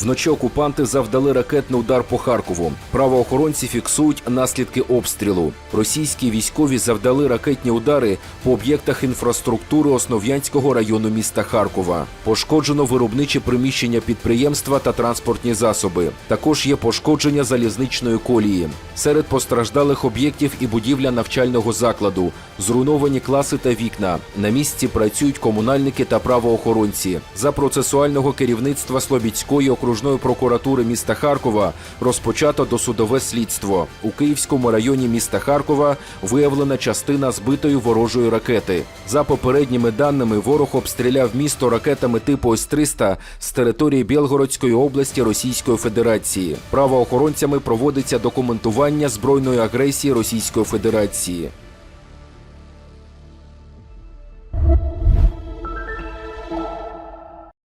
Вночі окупанти завдали ракетний удар по Харкову. Правоохоронці фіксують наслідки обстрілу. Російські військові завдали ракетні удари по об'єктах інфраструктури Основ'янського району міста Харкова. Пошкоджено виробничі приміщення підприємства та транспортні засоби. Також є пошкодження залізничної колії. Серед постраждалих об'єктів і будівля навчального закладу, зруйновані класи та вікна. На місці працюють комунальники та правоохоронці. За процесуального керівництва Слобідської окружної прокуратури міста Харкова розпочато досудове слідство. У Київському районі міста Харкова виявлена частина збитої ворожої ракети. За попередніми даними, ворог обстріляв місто ракетами типу С-300 з території Білгородської області Російської Федерації. Правоохоронцями проводиться документування збройної агресії Російської Федерації.